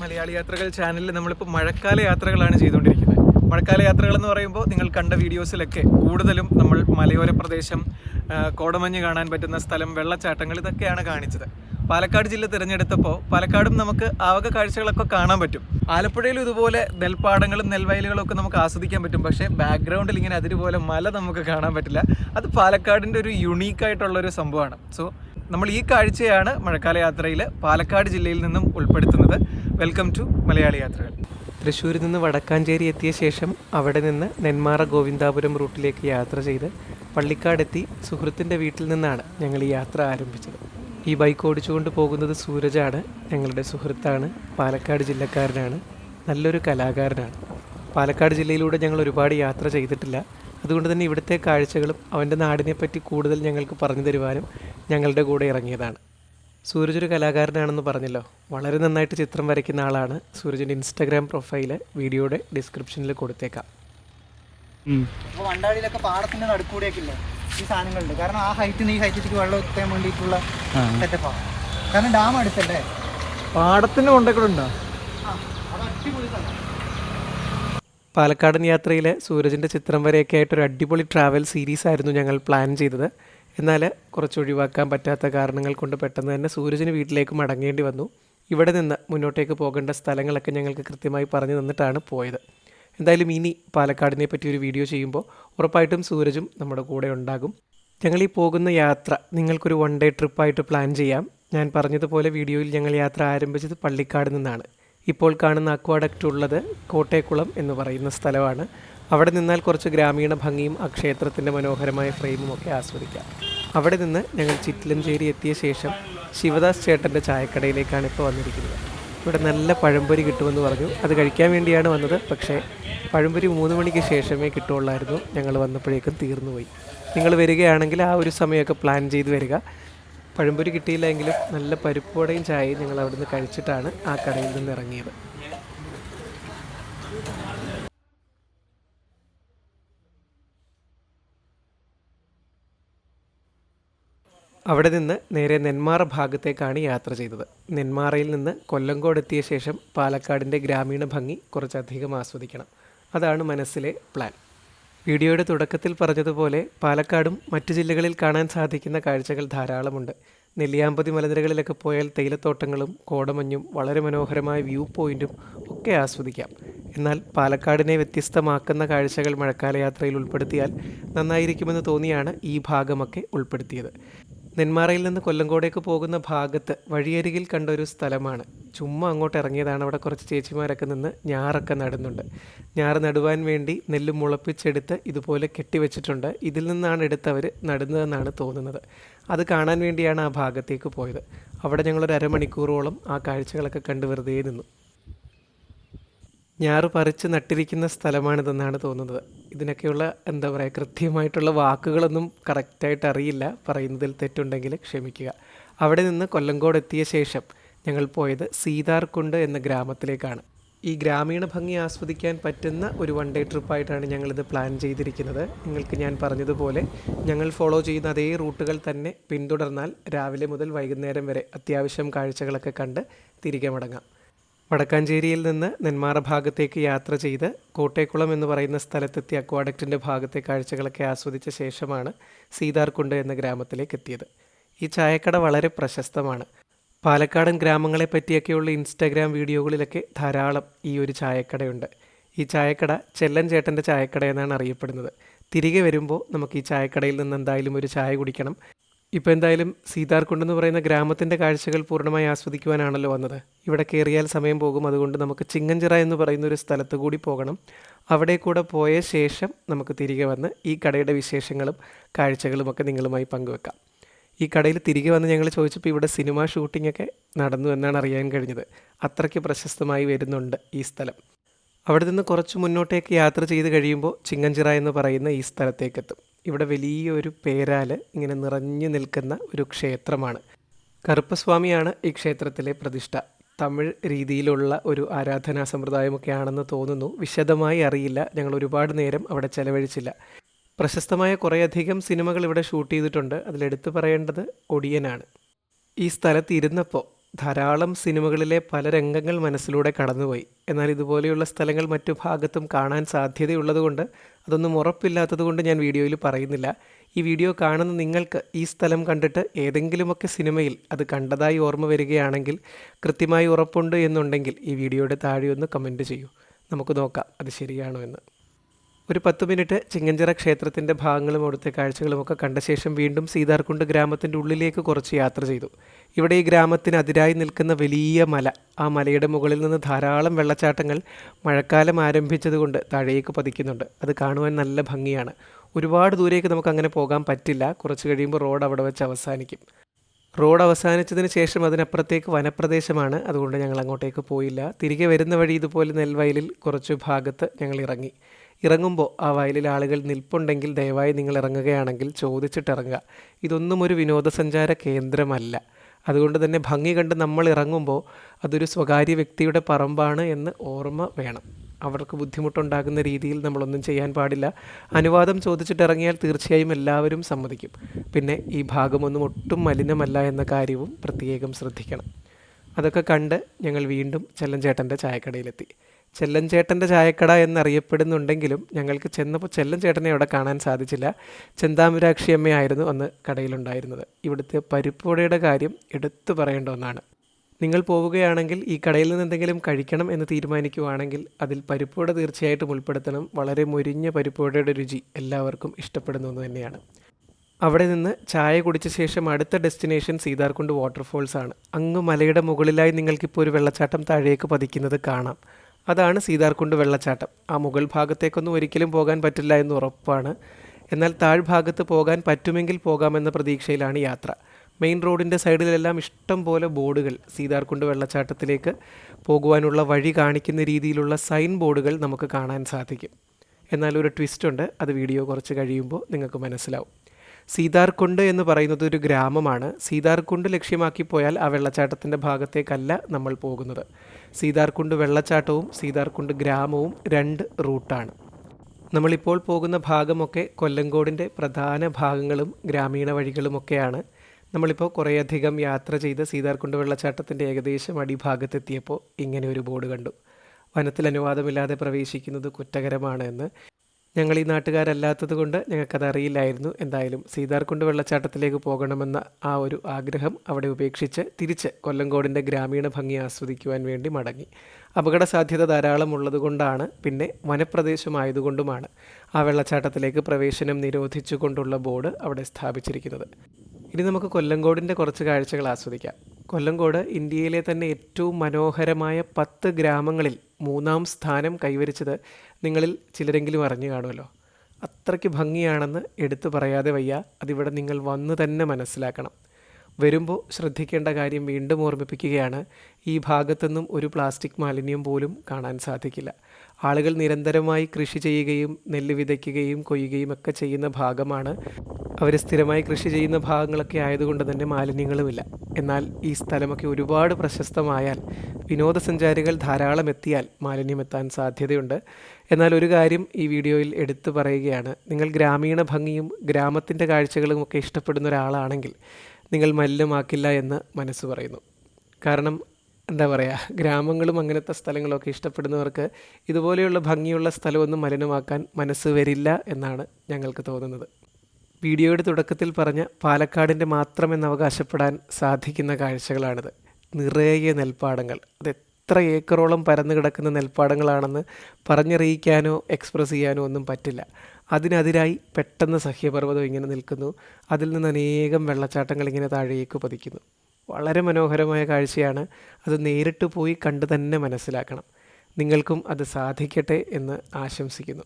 മലയാളി യാത്രകൾ ചാനലിൽ നമ്മളിപ്പോൾ മഴക്കാല യാത്രകളാണ് ചെയ്തുകൊണ്ടിരിക്കുന്നത്. മഴക്കാല യാത്രകൾ എന്ന് പറയുമ്പോൾ നിങ്ങൾ കണ്ട വീഡിയോസിലൊക്കെ കൂടുതലും നമ്മൾ മലയോര പ്രദേശം കോടമഞ്ഞ് കാണാൻ പറ്റുന്ന സ്ഥലം വെള്ളച്ചാട്ടങ്ങൾ ഇതൊക്കെയാണ് കാണിച്ചത്. പാലക്കാട് ജില്ല തിരഞ്ഞെടുത്തപ്പോൾ പാലക്കാടും നമുക്ക് ആവക കാഴ്ചകളൊക്കെ കാണാൻ പറ്റും. ആലപ്പുഴയിലും ഇതുപോലെ നെൽപ്പാടങ്ങളും നെൽവയലുകളും ഒക്കെ നമുക്ക് ആസ്വദിക്കാൻ പറ്റും. പക്ഷേ ബാക്ക്ഗ്രൗണ്ടിൽ ഇങ്ങനെ അതിരുപോലെ മല നമുക്ക് കാണാൻ പറ്റില്ല. അത് പാലക്കാടിന്റെ ഒരു യുണീക്കായിട്ടുള്ള ഒരു സംഭവമാണ്. സോ നമ്മൾ ഈ കാഴ്ചയാണ് മഴക്കാല യാത്രയിൽ പാലക്കാട് ജില്ലയിൽ നിന്നും ഉൾപ്പെടുത്തുന്നത്. വെൽക്കം ടു മലയാളി യാത്രകൾ. തൃശ്ശൂരിൽ നിന്ന് വടക്കാഞ്ചേരി എത്തിയ ശേഷം അവിടെ നിന്ന് നെന്മാറ ഗോവിന്ദാപുരം റൂട്ടിലേക്ക് യാത്ര ചെയ്ത് പള്ളിക്കാടെത്തി സുഹൃത്തിന്റെ വീട്ടിൽ നിന്നാണ് ഞങ്ങൾ ഈ യാത്ര ആരംഭിച്ചത്. ഈ ബൈക്ക് ഓടിച്ചുകൊണ്ട് പോകുന്നത് സൂരജാണ് ഞങ്ങളുടെ സുഹൃത്താണ് പാലക്കാട് ജില്ലക്കാരനാണ് നല്ലൊരു കലാകാരനാണ്. പാലക്കാട് ജില്ലയിലൂടെ ഞങ്ങൾ ഒരുപാട് യാത്ര ചെയ്തിട്ടില്ല. അതുകൊണ്ട് തന്നെ ഇവിടുത്തെ കാഴ്ചകളും അവന്റെ നാടിനെപ്പറ്റി കൂടുതൽ ഞങ്ങൾക്ക് പറഞ്ഞു തരുവാനും ഞങ്ങളുടെ കൂടെ ഇറങ്ങിയതാണ്. സൂരജ് ഒരു കലാകാരനാണെന്ന് പറഞ്ഞല്ലോ. വളരെ നന്നായിട്ട് ചിത്രം വരയ്ക്കുന്ന ആളാണ്. സൂരജിന്റെ ഇൻസ്റ്റാഗ്രാം പ്രൊഫൈൽ വീഡിയോയുടെ ഡിസ്ക്രിപ്ഷനിൽ കൊടുത്തേക്കാം. അപ്പോൾ വണ്ടാടിയിലൊക്കെ പാടത്തിന്റെ നടുക്കൂടെയൊക്കെ ഇല്ലേ ഈ സാധനങ്ങളുണ്ട്. കാരണം ആ ഹൈറ്റിൽ ഈ ഹൈറ്റിലേക്ക് വെള്ളം എത്താൻ വേണ്ടിയിട്ടുള്ള സെറ്റപ്പാണ് കാരണം ഡാം അടുത്തല്ലേ? പാടത്തിന് കൊണ്ടൊക്കെ ഉണ്ടോ? ആ അത് അടിപൊളി സ്ഥലം. പാലക്കാടൻ യാത്രയിലെ സൂരജിന്റെ ചിത്രം വരെയൊക്കെ ആയിട്ട് ഒരു അടിപൊളി ട്രാവൽ സീരീസ് ആയിരുന്നു ഞങ്ങൾ പ്ലാൻ ചെയ്തത്. എന്നാൽ കുറച്ച് ഒഴിവാക്കാൻ പറ്റാത്ത കാരണങ്ങൾ കൊണ്ട് പെട്ടെന്ന് തന്നെ സൂരജിന് വീട്ടിലേക്ക് മടങ്ങേണ്ടി വന്നു. ഇവിടെ നിന്ന് മുന്നോട്ടേക്ക് പോകേണ്ട സ്ഥലങ്ങളൊക്കെ ഞങ്ങൾക്ക് കൃത്യമായി പറഞ്ഞു തന്നിട്ടാണ് പോയത്. എന്തായാലും ഇനി പാലക്കാടിനെ പറ്റി ഒരു വീഡിയോ ചെയ്യുമ്പോൾ ഉറപ്പായിട്ടും സൂരജും നമ്മുടെ കൂടെ ഉണ്ടാകും. ഞങ്ങൾ ഈ പോകുന്ന യാത്ര നിങ്ങൾക്കൊരു വൺ ഡേ ട്രിപ്പായിട്ട് പ്ലാൻ ചെയ്യാം. ഞാൻ പറഞ്ഞതുപോലെ വീഡിയോയിൽ ഞങ്ങൾ യാത്ര ആരംഭിച്ചത് പള്ളിക്കാട് നിന്നാണ്. ഇപ്പോൾ കാണുന്ന അക്വാഡക്റ്റ് ഉള്ളത് കോട്ടയക്കുളം എന്ന് പറയുന്ന സ്ഥലമാണ്. അവിടെ നിന്നാൽ കുറച്ച് ഗ്രാമീണ ഭംഗിയും ആ ക്ഷേത്രത്തിന്റെ മനോഹരമായ ഫ്രെയിമും ഒക്കെ ആസ്വദിക്കാം. അവിടെ നിന്ന് ഞങ്ങൾ ചിറ്റിലഞ്ചേരി എത്തിയ ശേഷം ശിവദാസ് ചേട്ടന്റെ ചായക്കടയിലേക്കാണ് ഇപ്പോൾ വന്നിരിക്കുന്നത്. ഇവിടെ നല്ല പഴംപൊരി കിട്ടുമെന്ന് പറഞ്ഞു. അത് കഴിക്കാൻ വേണ്ടിയാണ് വന്നത്. പക്ഷേ പഴംപൊരി മൂന്ന് മണിക്ക് ശേഷമേ കിട്ടുള്ളായിരുന്നു ഞങ്ങൾ വന്നപ്പോഴേക്കും തീർന്നുപോയി. നിങ്ങൾ വരികയാണെങ്കിൽ ആ ഒരു സമയമൊക്കെ പ്ലാൻ ചെയ്ത് വരിക. പഴംപൊരി കിട്ടിയില്ലെങ്കിലും നല്ല പരിപ്പുവടയും ചായയും ഞങ്ങൾ അവിടുന്ന് കഴിച്ചിട്ടാണ് ആ കടയിൽ നിന്ന് ഇറങ്ങിയത്. അവിടെ നിന്ന് നേരെ നെന്മാറ ഭാഗത്തേക്കാണ് യാത്ര ചെയ്തത്. നെന്മാറയിൽ നിന്ന് കൊല്ലങ്കോട് എത്തിയ ശേഷം പാലക്കാടിന്റെ ഗ്രാമീണ ഭംഗി കുറച്ചധികം ആസ്വദിക്കണം. അതാണ് മനസ്സിലെ പ്ലാൻ. വീഡിയോയുടെ തുടക്കത്തിൽ പറഞ്ഞതുപോലെ പാലക്കാടും മറ്റു ജില്ലകളിൽ കാണാൻ സാധിക്കുന്ന കാഴ്ചകൾ ധാരാളമുണ്ട്. നെല്ലിയാമ്പതി മലനിരകളിലൊക്കെ പോയാൽ തേയിലത്തോട്ടങ്ങളും കോടമഞ്ഞും വളരെ മനോഹരമായ വ്യൂ പോയിന്റും ഒക്കെ ആസ്വദിക്കാം. എന്നാൽ പാലക്കാടിനെ വ്യത്യസ്തമാക്കുന്ന കാഴ്ചകൾ മഴക്കാല യാത്രയിൽ ഉൾപ്പെടുത്തിയാൽ നന്നായിരിക്കുമെന്ന് തോന്നിയാണ് ഈ ഭാഗമൊക്കെ ഉൾപ്പെടുത്തിയത്. നെന്മാറയിൽ നിന്ന് കൊല്ലങ്കോടേക്ക് പോകുന്ന ഭാഗത്ത് വഴിയരികിൽ കണ്ട ഒരു സ്ഥലമാണ് ചുമ്മാ അങ്ങോട്ട് ഇറങ്ങിയതാണ് അവിടെ കുറച്ച് ചേച്ചിമാരൊക്കെ നിന്ന് ഞാറൊക്കെ നടുന്നുണ്ട്. ഞാറ് നടുവാൻ വേണ്ടി നെല്ല് മുളപ്പിച്ചെടുത്ത് ഇതുപോലെ കെട്ടിവെച്ചിട്ടുണ്ട് ഇതിൽ നിന്നാണ് എടുത്തവർ നടുന്നതെന്നാണ് തോന്നുന്നത്. അത് കാണാൻ വേണ്ടിയാണ് ആ ഭാഗത്തേക്ക് പോയത്. അവിടെ ഞങ്ങളൊരു അരമണിക്കൂറോളം ആ കാഴ്ചകളൊക്കെ കണ്ട് വെറുതെ നിന്നു. ഞാറ് പറിച്ച് നട്ടിരിക്കുന്ന സ്ഥലമാണിതെന്നാണ് തോന്നുന്നത്. ഇതിനൊക്കെയുള്ള എന്താ പറയുക കൃത്യമായിട്ടുള്ള വാക്കുകളൊന്നും കറക്റ്റായിട്ട് അറിയില്ല. പറയുന്നതിൽ തെറ്റുണ്ടെങ്കിൽ ക്ഷമിക്കുക. അവിടെ നിന്ന് കൊല്ലങ്കോട് എത്തിയ ശേഷം ഞങ്ങൾ പോയത് സീതാർകുണ്ട് എന്ന ഗ്രാമത്തിലേക്കാണ്. ഈ ഗ്രാമീണ ഭംഗി ആസ്വദിക്കാൻ പറ്റുന്ന ഒരു വൺ ഡേ ട്രിപ്പായിട്ടാണ് ഞങ്ങളിത് പ്ലാൻ ചെയ്തിരിക്കുന്നത്. നിങ്ങൾക്ക് ഞാൻ പറഞ്ഞതുപോലെ ഞങ്ങൾ ഫോളോ ചെയ്യുന്ന അതേ റൂട്ടുകൾ തന്നെ പിന്തുടർന്നാൽ രാവിലെ മുതൽ വൈകുന്നേരം വരെ അത്യാവശ്യം കാഴ്ചകളൊക്കെ കണ്ട് തിരികെ മടങ്ങാം. വടക്കാഞ്ചേരിയിൽ നിന്ന് നെന്മാറ ഭാഗത്തേക്ക് യാത്ര ചെയ്ത് കോട്ടേക്കുളം എന്ന് പറയുന്ന സ്ഥലത്തെത്തി അക്വാഡക്റ്റിന്റെ ഭാഗത്തെ കാഴ്ചകളൊക്കെ ആസ്വദിച്ച ശേഷമാണ് സീതാർകുണ്ട് എന്ന ഗ്രാമത്തിലേക്ക് എത്തിയത്. ഈ ചായക്കട വളരെ പ്രശസ്തമാണ്. പാലക്കാടൻ ഗ്രാമങ്ങളെ പറ്റിയൊക്കെയുള്ള ഇൻസ്റ്റാഗ്രാം വീഡിയോകളിലൊക്കെ ധാരാളം ഈ ഒരു ചായക്കടയുണ്ട്. ഈ ചായക്കട ചെല്ലൻ ചേട്ടന്റെ ചായക്കട എന്നാണ് അറിയപ്പെടുന്നത്. തിരികെ വരുമ്പോൾ നമുക്ക് ഈ ചായക്കടയിൽ നിന്ന് എന്തായാലും ഒരു ചായ കുടിക്കണം. ഇപ്പോൾ എന്തായാലും സീതാർകുണ്ട് എന്ന് പറയുന്ന ഗ്രാമത്തിന്റെ കാഴ്ചകൾ പൂർണമായി ആസ്വദിക്കുവാനാണല്ലോ വന്നത്. ഇവിടെ കയറിയാൽ സമയം പോകും. അതുകൊണ്ട് നമുക്ക് ചിങ്ങഞ്ചിറ എന്ന് പറയുന്ന ഒരു സ്ഥലത്ത് കൂടി പോകണം. അവിടെ കൂടെ പോയ ശേഷം നമുക്ക് തിരികെ വന്ന് ഈ കടയുടെ വിശേഷങ്ങളും കാഴ്ചകളുമൊക്കെ നിങ്ങളുമായി പങ്കുവെക്കാം. ഈ കടയിൽ തിരികെ വന്ന് ഞങ്ങൾ ചോദിച്ചപ്പോൾ ഇവിടെ സിനിമ ഷൂട്ടിംഗ് ഒക്കെ നടന്നു എന്നാണ് അറിയാൻ കഴിഞ്ഞത്. അത്രയ്ക്ക് പ്രശസ്തമായി വരുന്നുണ്ട് ഈ സ്ഥലം. അവിടെ നിന്ന് കുറച്ച് മുന്നോട്ടേക്ക് യാത്ര ചെയ്ത് കഴിയുമ്പോൾ ചിങ്ങഞ്ചിറ എന്ന് പറയുന്ന ഈ സ്ഥലത്തേക്കെത്തും. ഇവിടെ വലിയൊരു പേരാൽ ഇങ്ങനെ നിറഞ്ഞു നിൽക്കുന്ന ഒരു ക്ഷേത്രമാണ്. കറുപ്പസ്വാമിയാണ് ഈ ക്ഷേത്രത്തിലെ പ്രതിഷ്ഠ. തമിഴ് രീതിയിലുള്ള ഒരു ആരാധനാ സമ്പ്രദായമൊക്കെ ആണെന്ന് തോന്നുന്നു. വിശദമായി അറിയില്ല. ഞങ്ങൾ ഒരുപാട് നേരം അവിടെ ചെലവഴിച്ചില്ല. പ്രശസ്തമായ കുറേയധികം സിനിമകൾ ഇവിടെ ഷൂട്ട് ചെയ്തിട്ടുണ്ട്. അതിലെടുത്തു പറയേണ്ടത് ഒടിയനാണ്. ഈ സ്ഥലത്ത് ഇരുന്നപ്പോൾ ധാരാളം സിനിമകളിലെ പല രംഗങ്ങൾ മനസ്സിലൂടെ കടന്നുപോയി. എന്നാൽ ഇതുപോലെയുള്ള സ്ഥലങ്ങൾ മറ്റു ഭാഗത്തും കാണാൻ സാധ്യതയുള്ളതുകൊണ്ട് അതൊന്നും ഉറപ്പില്ലാത്തതുകൊണ്ട് ഞാൻ വീഡിയോയിൽ പറയുന്നില്ല. ഈ വീഡിയോ കാണുന്ന നിങ്ങൾക്ക് ഈ സ്ഥലം കണ്ടിട്ട് ഏതെങ്കിലുമൊക്കെ സിനിമയിൽ അത് കണ്ടതായി ഓർമ്മ വരികയാണെങ്കിൽ കൃത്യമായി ഉറപ്പുണ്ട് എന്നുണ്ടെങ്കിൽ ഈ വീഡിയോയുടെ താഴെ ഒന്ന് കമന്റ് ചെയ്യൂ. നമുക്ക് നോക്കാം അത് ശരിയാണോ എന്ന്. ഒരു പത്ത് മിനിറ്റ് ചിങ്ങഞ്ചിറ ക്ഷേത്രത്തിന്റെ ഭാഗങ്ങളും അവിടുത്തെ കാഴ്ചകളുമൊക്കെ കണ്ട ശേഷം വീണ്ടും സീതാർകുണ്ട് ഗ്രാമത്തിന്റെ ഉള്ളിലേക്ക് കുറച്ച് യാത്ര ചെയ്തു. ഇവിടെ ഈ ഗ്രാമത്തിന് അതിരായി നിൽക്കുന്ന വലിയ മല. ആ മലയുടെ മുകളിൽ നിന്ന് ധാരാളം വെള്ളച്ചാട്ടങ്ങൾ മഴക്കാലം ആരംഭിച്ചതുകൊണ്ട് താഴേക്ക് പതിക്കുന്നുണ്ട്. അത് കാണുവാൻ നല്ല ഭംഗിയാണ്. ഒരുപാട് ദൂരേക്ക് നമുക്ക് അങ്ങനെ പോകാൻ പറ്റില്ല. കുറച്ച് കഴിയുമ്പോൾ റോഡ് അവിടെ വെച്ച് അവസാനിക്കും. റോഡ് അവസാനിച്ചതിന് ശേഷം അതിനപ്പുറത്തേക്ക് വനപ്രദേശമാണ്. അതുകൊണ്ട് ഞങ്ങൾ അങ്ങോട്ടേക്ക് പോയില്ല. തിരികെ വരുന്ന വഴി ഇതുപോലെ നെൽവയലിൽ കുറച്ച് ഭാഗത്ത് ഞങ്ങൾ ഇറങ്ങി. ഇറങ്ങുമ്പോൾ ആ വയലിൽ ആളുകൾ നിൽപ്പുണ്ടെങ്കിൽ ദയവായി നിങ്ങൾ ഇറങ്ങുകയാണെങ്കിൽ ചോദിച്ചിട്ടിറങ്ങുക. ഇതൊന്നും ഒരു വിനോദസഞ്ചാര കേന്ദ്രമല്ല. അതുകൊണ്ട് തന്നെ ഭംഗി കണ്ട് നമ്മൾ ഇറങ്ങുമ്പോൾ അതൊരു സ്വകാര്യ വ്യക്തിയുടെ പറമ്പാണ് എന്ന് ഓർമ്മ വേണം. അവർക്ക് ബുദ്ധിമുട്ടുണ്ടാകുന്ന രീതിയിൽ നമ്മളൊന്നും ചെയ്യാൻ പാടില്ല. അനുവാദം ചോദിച്ചിട്ട് ഇറങ്ങിയാൽ തീർച്ചയായും എല്ലാവരും സമ്മതിക്കും. പിന്നെ ഈ ഭാഗമൊന്നും ഒട്ടും മലിനമല്ല എന്ന കാര്യവും പ്രത്യേകം ശ്രദ്ധിക്കണം. അതൊക്കെ കണ്ട് ഞങ്ങൾ വീണ്ടും ചെല്ലഞ്ചേട്ടന്റെ ചായക്കടയിലെത്തി. ചെല്ലഞ്ചേട്ടന്റെ ചായക്കട എന്നറിയപ്പെടുന്നുണ്ടെങ്കിലും ഞങ്ങൾക്ക് ചെന്നപ്പോൾ ചെല്ലഞ്ചേട്ടനെ അവിടെ കാണാൻ സാധിച്ചില്ല. ചെന്താമരാക്ഷി അമ്മയായിരുന്നു അന്ന് കടയിലുണ്ടായിരുന്നത്. ഇവിടുത്തെ പരിപ്പുവടയുടെ കാര്യം എടുത്തു പറയേണ്ട ഒന്നാണ്. നിങ്ങൾ പോവുകയാണെങ്കിൽ ഈ കടയിൽ നിന്ന് എന്തെങ്കിലും കഴിക്കണം എന്ന് തീരുമാനിക്കുവാണെങ്കിൽ അതിൽ പരിപ്പുവട തീർച്ചയായിട്ടും ഉൾപ്പെടുത്തണം. വളരെ മുരിഞ്ഞ പരിപ്പുവടയുടെ രുചി എല്ലാവർക്കും ഇഷ്ടപ്പെടുന്ന ഒന്ന് തന്നെയാണ്. അവിടെ നിന്ന് ചായ കുടിച്ച ശേഷം അടുത്ത ഡെസ്റ്റിനേഷൻ സീതാർകുണ്ട് വാട്ടർഫോൾസ് ആണ് അങ്ങ് മലയുടെ മുകളിലായി നിങ്ങൾക്കിപ്പോൾ ഒരു വെള്ളച്ചാട്ടം താഴേക്ക് പതിക്കുന്നത് കാണാം. അതാണ് സീതാർകുണ്ട് വെള്ളച്ചാട്ടം. ആ മുകൾ ഭാഗത്തേക്കൊന്നും ഒരിക്കലും പോകാൻ പറ്റില്ല എന്ന് ഉറപ്പാണ്. എന്നാൽ താഴ്ഭാഗത്ത് പോകാൻ പറ്റുമെങ്കിൽ പോകാമെന്ന പ്രതീക്ഷയിലാണ് യാത്ര. മെയിൻ റോഡിന്റെ സൈഡിലെല്ലാം ഇഷ്ടം പോലെ ബോർഡുകൾ സീതാർകുണ്ട് വെള്ളച്ചാട്ടത്തിലേക്ക് പോകുവാനുള്ള വഴി കാണിക്കുന്ന രീതിയിലുള്ള സൈൻ ബോർഡുകൾ നമുക്ക് കാണാൻ സാധിക്കും. എന്നാൽ ഒരു ട്വിസ്റ്റ് ഉണ്ട്. അത് വീഡിയോ കുറച്ച് കഴിയുമ്പോൾ നിങ്ങൾക്ക് മനസ്സിലാവും. സീതാർകുണ്ട് എന്ന് പറയുന്നത് ഒരു ഗ്രാമമാണ്. സീതാർകുണ്ട് ലക്ഷ്യമാക്കി പോയാൽ ആ വെള്ളച്ചാട്ടത്തിന്റെ ഭാഗത്തേക്കല്ല നമ്മൾ പോകുന്നത്. സീതാർകുണ്ട് വെള്ളച്ചാട്ടവും സീതാർകുണ്ട് ഗ്രാമവും രണ്ട് റൂട്ടാണ്. നമ്മളിപ്പോൾ പോകുന്ന ഭാഗമൊക്കെ കൊല്ലങ്കോടിന്റെ പ്രധാന ഭാഗങ്ങളും ഗ്രാമീണ വഴികളുമൊക്കെയാണ്. നമ്മളിപ്പോൾ കുറേയധികം യാത്ര ചെയ്ത് സീതാർകുണ്ട് വെള്ളച്ചാട്ടത്തിന്റെ ഏകദേശം അടിഭാഗത്തെത്തിയപ്പോൾ ഇങ്ങനെ ഒരു ബോർഡ് കണ്ടു. വനത്തിൽ അനുവാദമില്ലാതെ പ്രവേശിക്കുന്നത് കുറ്റകരമാണ് എന്ന്. ഞങ്ങൾ ഈ നാട്ടുകാരല്ലാത്തത് കൊണ്ട് ഞങ്ങൾക്കത് അറിയില്ലായിരുന്നു. എന്തായാലും സീതാർകുണ്ട് വെള്ളച്ചാട്ടത്തിലേക്ക് പോകണമെന്ന ആ ഒരു ആഗ്രഹം അവിടെ ഉപേക്ഷിച്ച് തിരിച്ച് കൊല്ലങ്കോടിന്റെ ഗ്രാമീണ ഭംഗി ആസ്വദിക്കുവാൻ വേണ്ടി മടങ്ങി. അപകട സാധ്യത ധാരാളം ഉള്ളതുകൊണ്ടാണ് പിന്നെ വനപ്രദേശമായതുകൊണ്ടുമാണ് ആ വെള്ളച്ചാട്ടത്തിലേക്ക് പ്രവേശനം നിരോധിച്ചുകൊണ്ടുള്ള ബോർഡ് അവിടെ സ്ഥാപിച്ചിരിക്കുന്നത്. ഇനി നമുക്ക് കൊല്ലങ്കോടിന്റെ കുറച്ച് കാഴ്ചകൾ ആസ്വദിക്കാം. കൊല്ലങ്കോട് ഇന്ത്യയിലെ തന്നെ ഏറ്റവും മനോഹരമായ പത്ത് ഗ്രാമങ്ങളിൽ മൂന്നാം സ്ഥാനം കൈവരിച്ചത് നിങ്ങളിൽ ചിലരെങ്കിലും അറിഞ്ഞു കാണുമല്ലോ. അത്രയ്ക്ക് ഭംഗിയാണെന്ന് എടുത്തു പറയാതെ വയ്യ. അതിവിടെ നിങ്ങൾ വന്നു തന്നെ മനസ്സിലാക്കണം. വരുമ്പോൾ ശ്രദ്ധിക്കേണ്ട കാര്യം വീണ്ടും ഓർമ്മിപ്പിക്കുകയാണ്. ഈ ഭാഗത്തുനിന്നും ഒരു പ്ലാസ്റ്റിക് മാലിന്യം പോലും കാണാൻ സാധിക്കില്ല. ആളുകൾ നിരന്തരമായി കൃഷി ചെയ്യുകയും നെല്ല് വിതയ്ക്കുകയും കൊയ്യുകയും ഒക്കെ ചെയ്യുന്ന ഭാഗമാണ് അവർ സ്ഥിരമായി കൃഷി ചെയ്യുന്ന ഭാഗങ്ങളൊക്കെ ആയതുകൊണ്ട് തന്നെ മാലിന്യങ്ങളുമില്ല. എന്നാൽ ഈ സ്ഥലമൊക്കെ ഒരുപാട് പ്രശസ്തമായാൽ വിനോദസഞ്ചാരികൾ ധാരാളം എത്തിയാൽ മാലിന്യം എത്താൻ സാധ്യതയുണ്ട്. എന്നാൽ ഒരു കാര്യം ഈ വീഡിയോയിൽ എടുത്തു പറയുകയാണ്. നിങ്ങൾ ഗ്രാമീണ ഭംഗിയും ഗ്രാമത്തിന്റെ കാഴ്ചകളും ഒക്കെ ഇഷ്ടപ്പെടുന്ന ഒരാളാണെങ്കിൽ നിങ്ങൾ മലിനമാക്കില്ല എന്ന് മനസ്സ് പറയുന്നു. കാരണം എന്താ പറയുക ഗ്രാമങ്ങളും അങ്ങനത്തെ സ്ഥലങ്ങളൊക്കെ ഇഷ്ടപ്പെടുന്നവർക്ക് ഇതുപോലെയുള്ള ഭംഗിയുള്ള സ്ഥലമൊന്നും മലിനമാക്കാൻ മനസ്സ് വരില്ല എന്നാണ് ഞങ്ങൾക്ക് തോന്നുന്നത്. വീഡിയോയുടെ തുടക്കത്തിൽ പറഞ്ഞ പാലക്കാടിന്റെ മാത്രമെന്ന് അവകാശപ്പെടാൻ സാധിക്കുന്ന കാഴ്ചകളാണിത്. നിറയെ നെൽപ്പാടങ്ങൾ. അത് എത്ര ഏക്കറോളം പരന്നു കിടക്കുന്ന നെൽപ്പാടങ്ങളാണെന്ന് പറഞ്ഞറിയിക്കാനോ എക്സ്പ്രസ് ചെയ്യാനോ ഒന്നും പറ്റില്ല. അതിനെതിരായി പെട്ടെന്ന് സഹ്യപർവതം ഇങ്ങനെ നിൽക്കുന്നു. അതിൽ നിന്ന് അനേകം വെള്ളച്ചാട്ടങ്ങൾ ഇങ്ങനെ താഴേക്ക് പതിക്കുന്നു. വളരെ മനോഹരമായ കാഴ്ചയാണ്. അത് നേരിട്ട് പോയി കണ്ടു തന്നെ മനസ്സിലാക്കണം. നിങ്ങൾക്കും അത് സാധിക്കട്ടെ എന്ന് ആശംസിക്കുന്നു.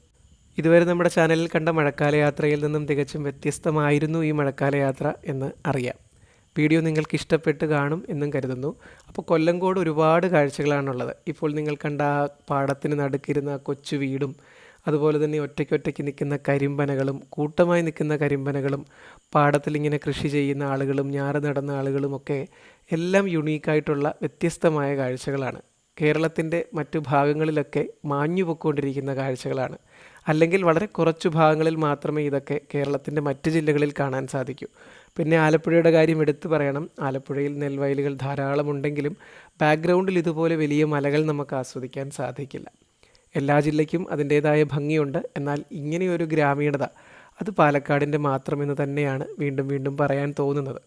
ഇതുവരെ നമ്മുടെ ചാനലിൽ കണ്ട മഴക്കാല യാത്രയിൽ നിന്നും തികച്ചും വ്യത്യസ്തമായിരുന്നു ഈ മഴക്കാല യാത്ര എന്ന് അറിയാം. വീഡിയോ നിങ്ങൾക്ക് ഇഷ്ടപ്പെട്ട് കാണും എന്നും കരുതുന്നു. അപ്പോൾ കൊല്ലങ്കോട് ഒരുപാട് കാഴ്ചകളാണുള്ളത്. ഇപ്പോൾ നിങ്ങൾ കണ്ട ആ പാടത്തിന് നടുക്കിരുന്ന കൊച്ചു വീടും അതുപോലെ തന്നെ ഒറ്റയ്ക്കൊറ്റയ്ക്ക് നിൽക്കുന്ന കരിമ്പനകളും കൂട്ടമായി നിൽക്കുന്ന കരിമ്പനകളും പാടത്തിൽ ഇങ്ങനെ കൃഷി ചെയ്യുന്ന ആളുകളും ഞാറ് നടന്ന ആളുകളുമൊക്കെ എല്ലാം യുണീക്കായിട്ടുള്ള വ്യത്യസ്തമായ കാഴ്ചകളാണ്. കേരളത്തിന്റെ മറ്റു ഭാഗങ്ങളിലൊക്കെ മാഞ്ഞു പൊക്കൊണ്ടിരിക്കുന്ന കാഴ്ചകളാണ്. അല്ലെങ്കിൽ വളരെ കുറച്ചു ഭാഗങ്ങളിൽ മാത്രമേ ഇതൊക്കെ കേരളത്തിന്റെ മറ്റ് ജില്ലകളിൽ കാണാൻ സാധിക്കൂ. പിന്നെ ആലപ്പുഴയുടെ കാര്യം എടുത്തു പറയണം. ആലപ്പുഴയിൽ നെൽവയലുകൾ ധാരാളം ഉണ്ടെങ്കിലും ബാക്ക്ഗ്രൗണ്ടിൽ ഇതുപോലെ വലിയ മലകൾ നമുക്ക് ആസ്വദിക്കാൻ സാധിക്കില്ല. എല്ലാ ജില്ലയ്ക്കും അതിന്റേതായ ഭംഗിയുണ്ട്. എന്നാൽ ഇങ്ങനെയൊരു ഗ്രാമീണത അത് പാലക്കാടിന്റെ മാത്രമെന്ന് തന്നെയാണ് വീണ്ടും വീണ്ടും പറയാൻ തോന്നുന്നത്.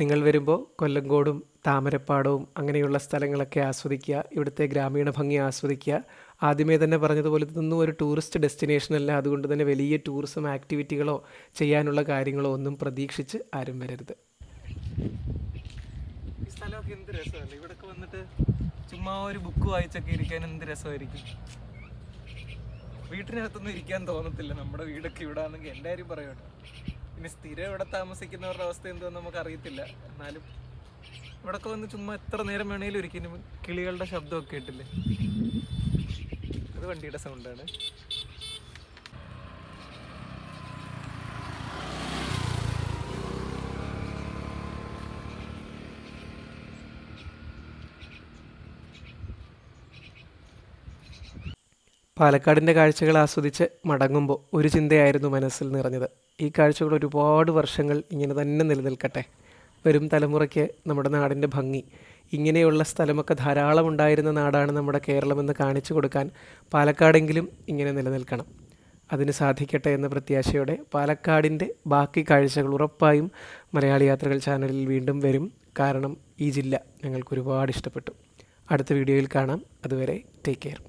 നിങ്ങൾ വരുമ്പോൾ കൊല്ലങ്കോടും താമരപ്പാടവും അങ്ങനെയുള്ള സ്ഥലങ്ങളൊക്കെ ആസ്വദിക്കുക ഇവിടുത്തെ ഗ്രാമീണ ഭംഗി ആസ്വദിക്കുക ആദ്യമേ തന്നെ പറഞ്ഞതുപോലെ ഇതൊന്നും ഒരു ടൂറിസ്റ്റ് ഡെസ്റ്റിനേഷൻ അല്ല. അതുകൊണ്ട് തന്നെ വലിയ ടൂറിസം ആക്ടിവിറ്റികളോ ചെയ്യാനുള്ള കാര്യങ്ങളോ ഒന്നും പ്രതീക്ഷിച്ച് ആരും വരരുത്. ഈ എന്ത് വന്നിട്ട് ചുമ്മാ ഒരു ബുക്ക് വായിച്ചൊക്കെ ഇരിക്കാൻ എന്ത് രസമായിരിക്കും? വീട്ടിനകത്തൊന്നും ഇരിക്കാൻ തോന്നത്തില്ല. നമ്മുടെ വീടൊക്കെ ഇവിടെ ആണെങ്കിൽ എന്റെ കാര്യം പറയട്ടെ. പിന്നെ സ്ഥിരം ഇവിടെ താമസിക്കുന്നവരുടെ അവസ്ഥ എന്തോന്ന് നമുക്ക് അറിയത്തില്ല എന്നാലും ഇവിടൊക്കെ വന്ന് ചുമ്മാ എത്ര നേരം വേണേലും ഇരിക്കും. കിളികളുടെ ശബ്ദമൊക്കെ കേട്ടില്ലേ? വണ്ടിയുടെ സൗണ്ടാണ്. പാലക്കാടിന്റെ കാഴ്ചകൾ ആസ്വദിച്ച് മടങ്ങുമ്പോൾ ഒരു ചിന്തയായിരുന്നു മനസ്സിൽ നിറഞ്ഞത്. ഈ കാഴ്ചകൾ ഒരുപാട് വർഷങ്ങൾ ഇങ്ങനെ തന്നെ നിലനിൽക്കട്ടെ. വരും തലമുറയ്ക്ക് നമ്മുടെ നാടിന്റെ ഭംഗി ഇങ്ങനെയുള്ള സ്ഥലമൊക്കെ ധാരാളം ഉണ്ടായിരുന്ന നാടാണ് നമ്മുടെ കേരളമെന്ന് കാണിച്ചു കൊടുക്കാൻ പാലക്കാടെങ്കിലും ഇങ്ങനെ നിലനിൽക്കണം. അതിന് സാധിക്കട്ടെ എന്ന പ്രത്യാശയോടെ പാലക്കാടിന്റെ ബാക്കി കാഴ്ചകൾ ഉറപ്പായും മലയാളി യാത്രകൾ ചാനലിൽ വീണ്ടും വരും. കാരണം ഈ ജില്ല ഞങ്ങൾക്ക് ഒരുപാട് ഇഷ്ടപ്പെട്ടു. അടുത്ത വീഡിയോയിൽ കാണാം. അതുവരെ ടേക്ക് കെയർ